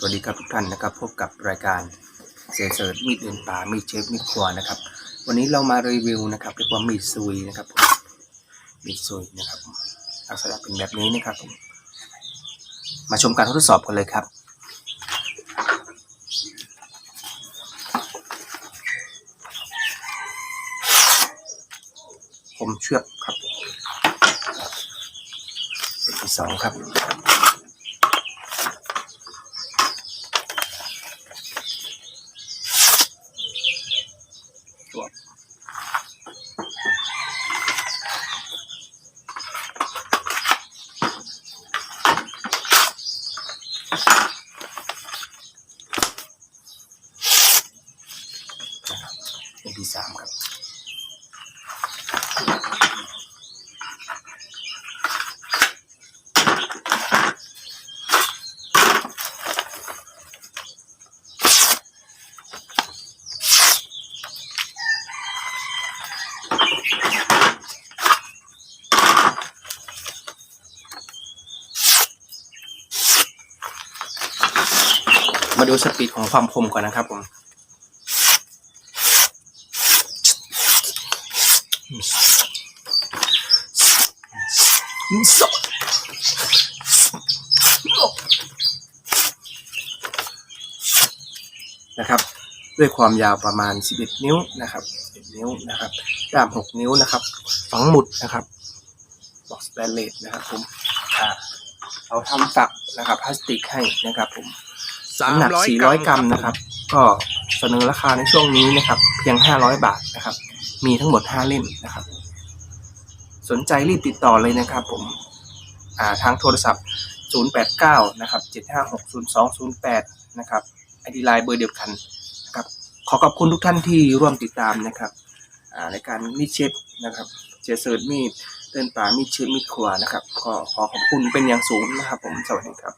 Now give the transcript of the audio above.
สวัสดีครับทุกท่านนะครับ พบกับรายการเซเซิร์มีดเดินป่ามีเชฟมีครัวนะครับ วันนี้เรามารีวิวนะครับเรียกว่ามีดซุยนะครับผมมีดซุยนะครับลักษณะเป็นแบบนี้นะครับผมมาชมการทดสอบกันเลยครับ ผมเชือกครับที่สองครับ เป็นที่สามครับ มาดูสปีดของความคมก่อนนะครับผมนะครับ ด้วยความยาวประมาณ 11 นิ้วนะครับ11นิ้วนะครับด้าม6 นิ้วนะครับ ฝังหมุดนะครับบอกสแตนเลสนะครับผม เราทำฝักนะครับพลาสติกให้นะครับผม น้ำหนัก400 กรัมนะครับ ก็เสนอราคาในช่วงนี้นะครับ เพียง 500 บาทนะครับ มีทั้งหมด 5 เล่มนะครับ สนใจรีบติดต่อเลยนะครับ ผมอ่าทางโทรศัพท์ 089 นะครับ 7560208 นะครับไอดีไลน์เบอร์เดียวกันนะครับ ขอขอบคุณทุกท่านที่ร่วมติดตามนะครับอ่าในการมีดเช็ดนะครับเจเซิร์ดมีดเดินป่ามีดเช็ดมีดขวานะครับ ก็ขอขอบคุณเป็นอย่างสูงนะครับ ผมสวัสดีครับ